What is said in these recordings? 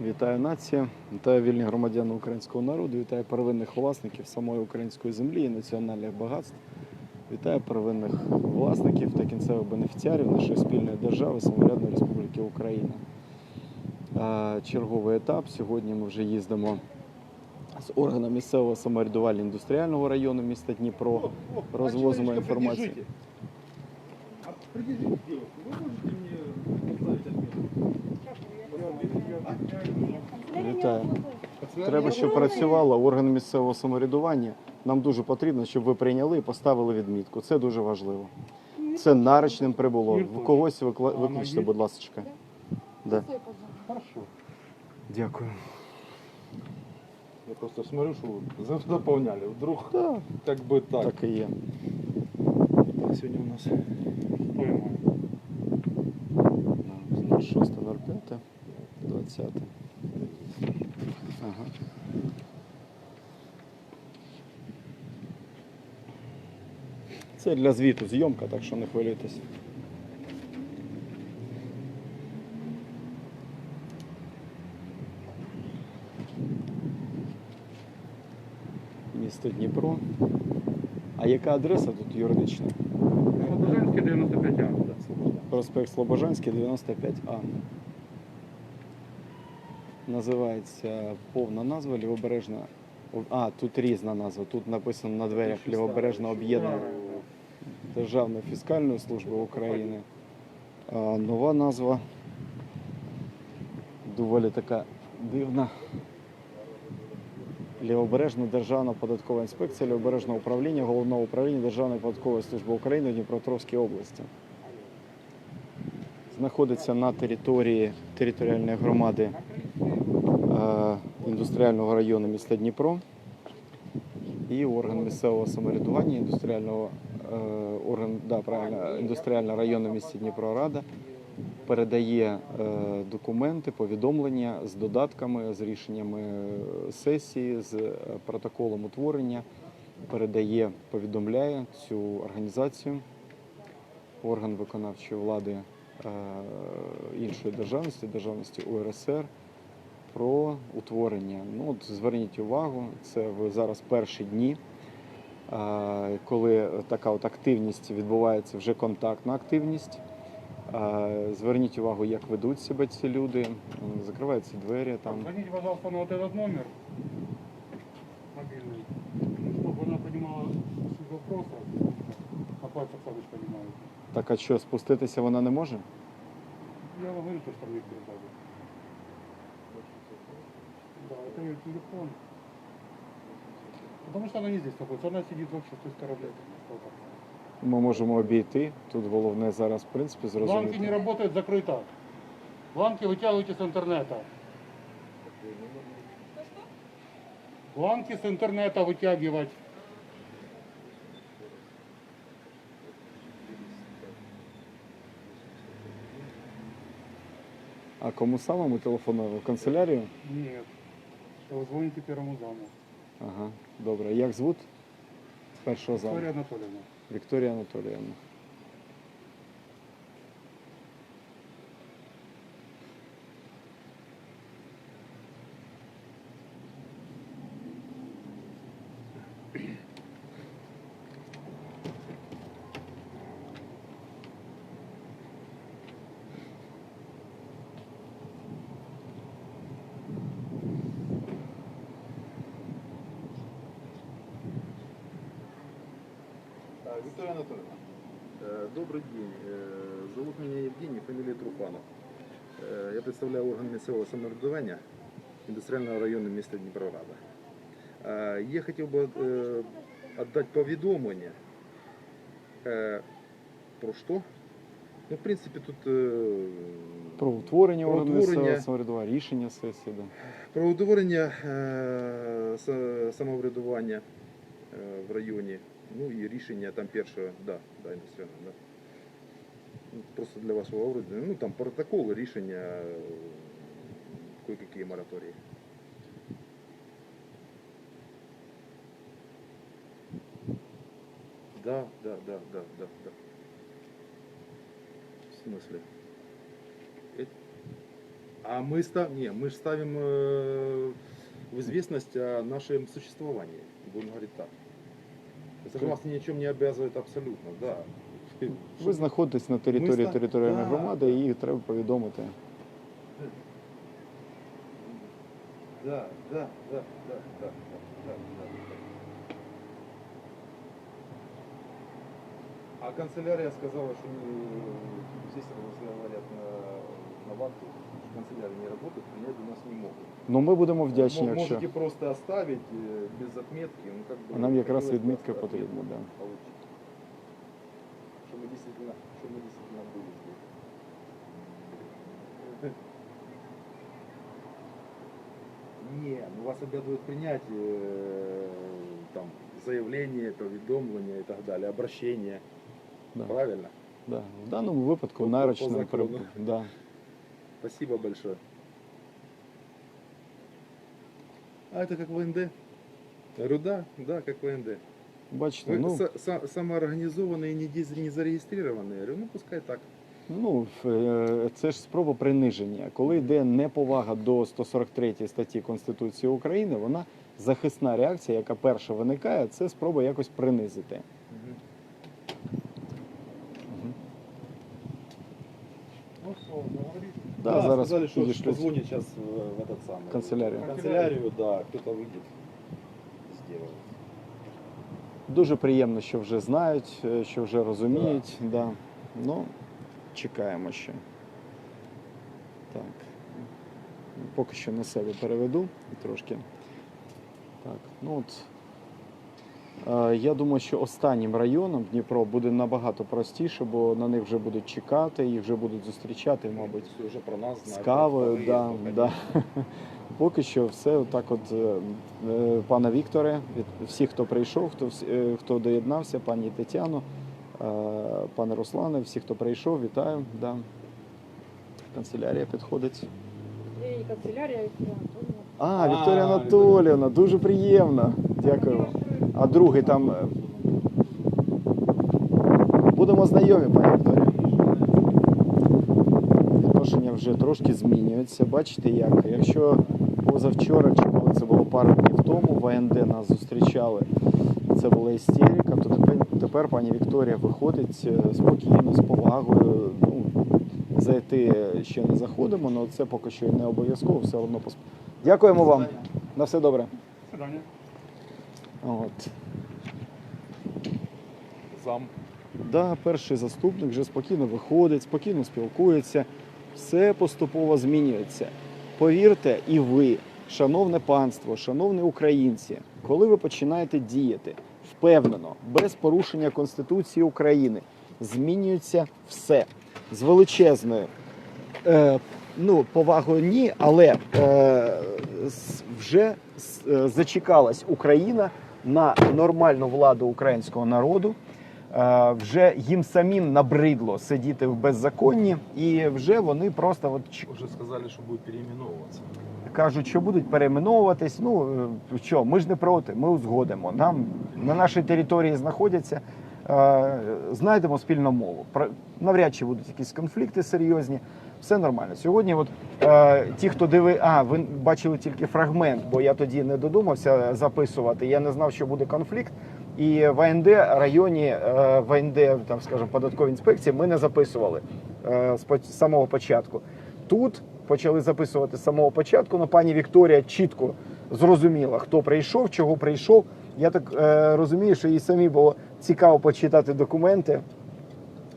Вітаю нація, вітаю вільні громадяни українського народу, вітаю первинних власників самої української землі і національних багатств. Вітаю первинних власників та кінцевих бенефіціарів нашої спільної держави Самоврядної Республіки Україна. Черговий етап. Сьогодні ми вже їздимо з органом місцевого самоврядування індустріального району міста Дніпро. Розвозимо інформацію. Девушка, вы можете Вітаю. Пацаны, Треба, я щоб говорю, працювало органи місцевого самоврядування. Нам дуже потрібно, щоб ви прийняли і поставили відмітку. Це дуже важливо. Це нарочним прибуло. В когось викла- викличте, будь ласка. Да. Хорошо. Дякую. Я просто смотрю, что вы за- заполняли. Вдруг Так, как бы так. так і є. Так, сьогодні у нас Поймаю. 06.05, 20. Ага. Це для звіту зйомка, так що не хвилюйтесь. Місто Дніпро. А яка адреса тут юридична? Слобожанский 95 А. Проспект Слобожанський, 95А. Називається повна назва Лівобережна. А, тут різна назва. Тут написано на дверях Лівобережна об'єднана Державної фіскальної служби України. А нова назва доволі така дивна. Лівобережна Державна податкова інспекція, Лівобережне управління Головного управління Державної податкової служби України в Дніпропетровській області знаходиться на території територіальної громади індустріального району міста Дніпро. І орган місцевого самоврядування індустріального е, орган, да, правильно, індустріального району міста Дніпро Рада передає е, документи, повідомлення з додатками, з рішеннями сесії, з е, протоколом утворення, передає, повідомляє цю організацію, орган виконавчої влади іншої державності, державності УРСР, про утворення. Ну, от зверніть увагу, це ви зараз перші дні, е, коли така от активність відбувається, вже контактна активність. Е, Зверніть увагу, як ведуть себе ці люди. М, Закриваються двері там. Звоните, пожалуйста, на вот этот номер мобильный, чтобы она понимала суть вопроса. На пальцах сами же понимают. Так а що, спуститися вона не може? Я вам говорю, то, что мне передали. ее телефон. Потому что она не здесь находится, она сидит вообще с той стороны. Что там. Ми можемо обійти. Тут головне зараз, в принципі, Бланки не зрозуміти. работают, закрыто. Бланки вытягивайте с интернета. Бланки с интернета вытягивать. А кому саме ми телефонуємо? В канцелярію? Нет. Вы звоните первому заму. Ага, добре. Як звуть? Першого заму. Вікторія Анатоліївна. Вікторія Анатоліївна. Виктория Анатольевна, э, добрый день. Э, Зовут меня Евгений, фамилия Труфанов. Э, Я представляю орган місцевого самоврядування індустріального району міста Дніпрорада. Е, Я хотів би е, віддати повідомлення. Е, Про що? Ну, в принципі, тут е, Про утворення Про органу утворення. місцевого самоврядування, рішення сесії. Да. Про утворення е, са- самоврядування е, в районі, ну і рішення там першого, да, да, індустріального, да. Ну, Просто для вашого уряду, ну там протокол, рішення, е, кое-какие мораторії. Да, да, да, да, да, да. В смысле? Э- А мы, ста... не, мы же ставим э, в известность о нашем существовании. Будем говорить так. Это же вас ни о чем не обязывает абсолютно, да. Ви знаходитесь на території ста- територіальної Да. громади, і їх треба повідомити. Да, да, да, да, да, да, да, да. А канцелярия сказала, что не, здесь если говорят на, на вахте, что канцелярия не работает, принять у нас не могут. Ну ми будемо вдячні, М- якщо Можете просто оставить э, без отметки. Ну, как бы, А нам якраз хотелось бы відмітка оставить, потрібна, да. получить. Что мы действительно, что мы действительно были здесь. Не, ну вас обязывают принять э, там заявление, повідомлення і так далі, обращение. Да. Правильно? Да. В даному випадку По- по нарочним закону. при- да. Спасибо большое. А это как ВНД? Я говорю, да, да, как ВНД. Бачите, Вы ну, са- са- самоорганизованные, не, диз- не зарегистрированные. Я говорю, ну пускай так. ну е, це ж спроба приниження. Коли йде неповага до 143 статті Конституції України, вона захисна реакція, яка перша виникає, це спроба якось принизити. Ну что, договорились? Да, зараз сказали, что підійшлють. позвонит сейчас в этот самый. Канцелярию. В канцелярию, да, кто-то выйдет, сделает. Дуже приємно, що вже знають, е, що вже розуміють. Да. Ну, чекаємо ще. Так. Поки що на себе переведу трошки. Так, ну от. е, Я думаю, що останнім районом Дніпро буде набагато простіше, бо на них вже будуть чекати, їх вже будуть зустрічати, мабуть, Всё уже про нас з кавою. Да, да. Поки що все отак от, е, е, Вікторе, всіх, хто прийшов, хто, хто доєднався, пані Тетяно, пане Руслане, всі, хто прийшов, вітаю. Да. Канцелярія підходить. І канцелярія Вікторія Антонівна. А, А, Вікторія Анатоліївна, дуже приємно. Дякую вам. А другий там. е, Будемо знайомі, пані Вікторія. Відношення вже трошки змінюються. Бачите, як? Якщо позавчора, чи коли це було пару днів тому, в АНД нас зустрічали, це була істерика, то тепер, тепер пані Вікторія виходить е, спокійно, з повагою. Ну, зайти ще не заходимо, але це поки що не обов'язково, все одно посп... Дякуємо вам. На все добре. От. Зам. Да, перший заступник вже спокійно виходить, спокійно спілкується, все поступово змінюється. Повірте, і ви, шановне панство, шановні українці, коли ви починаєте діяти впевнено, без порушення Конституції України, змінюється все з величезною. Е, ну, повагою ні, але е, вже е, зачекалась Україна на нормальну владу українського народу. Е, вже їм самим набридло сидіти в беззаконні, і вже вони просто от Вже сказали, що будуть переименовываться. кажуть, що будуть перейменовуватись. Ну е, що, ми ж не проти, ми узгодимо. Нам на нашій території знаходяться. Знайдемо спільну мову. Навряд чи будуть якісь конфлікти серйозні. Все нормально. Сьогодні, от е, ті, хто диви, а ви бачили тільки фрагмент, бо я тоді не додумався записувати. Я не знав, що буде конфлікт. І в АНД районі е, в там скажімо, податковій інспекції ми не записували е, з самого початку. Тут почали записувати з самого початку. Ну, пані Вікторія чітко зрозуміла, хто прийшов, чого прийшов. Я так е, розумію, що їй самі було цікаво почитати документи.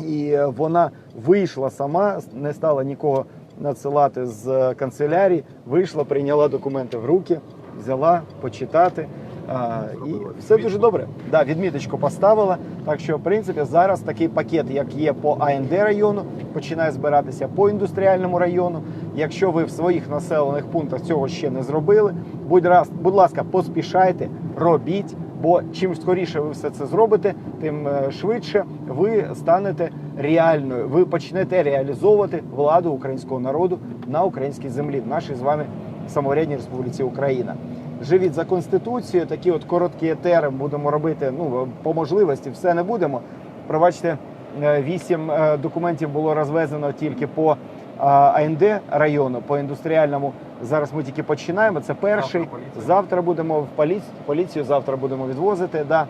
І е, вона вийшла сама, не стала нікого надсилати з е, канцелярії. Вийшла, прийняла документи в руки, взяла почитати. А, і все дуже добре. Да, відміточку поставила. Так що, в принципі, зараз такий пакет, як є по АНД району, починає збиратися по індустріальному району. Якщо ви в своїх населених пунктах цього ще не зробили, будь, раз, будь ласка, поспішайте, робіть. Бо чим скоріше ви все це зробите, тим е, швидше ви станете реальною. Ви почнете реалізовувати владу українського народу на українській землі, в нашій з вами самоврядній республіці Україна. Живіть за конституцією, такі от короткі етери будемо робити. Ну по можливості, все не будемо. Пробачте, е, вісім е, документів було розвезено тільки по АНД району по індустріальному. Зараз ми тільки починаємо. Це перший. Завтра. Завтра будемо в поліцію, поліцію завтра будемо відвозити. Да.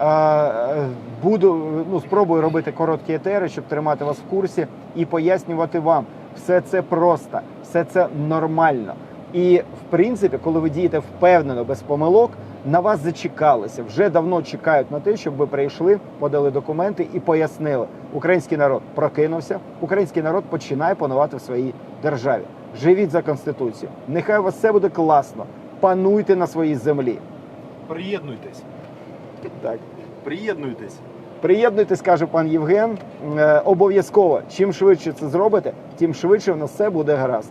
Е, Буду ну, спробую робити короткі етери, щоб тримати вас в курсі і пояснювати вам. Все це просто, все це нормально. І в принципі, коли ви дієте впевнено, без помилок, на вас зачекалися. Вже давно чекають на те, щоб ви прийшли, подали документи і пояснили. Український народ прокинувся, український народ починає панувати в своїй державі. Живіть за конституцію. Нехай у вас все буде класно. Пануйте на своїй землі. Приєднуйтесь. Так. Приєднуйтесь. Приєднуйтесь, каже пан Євген. Е, Обов'язково. Чим швидше це зробите, тим швидше в нас все буде гаразд.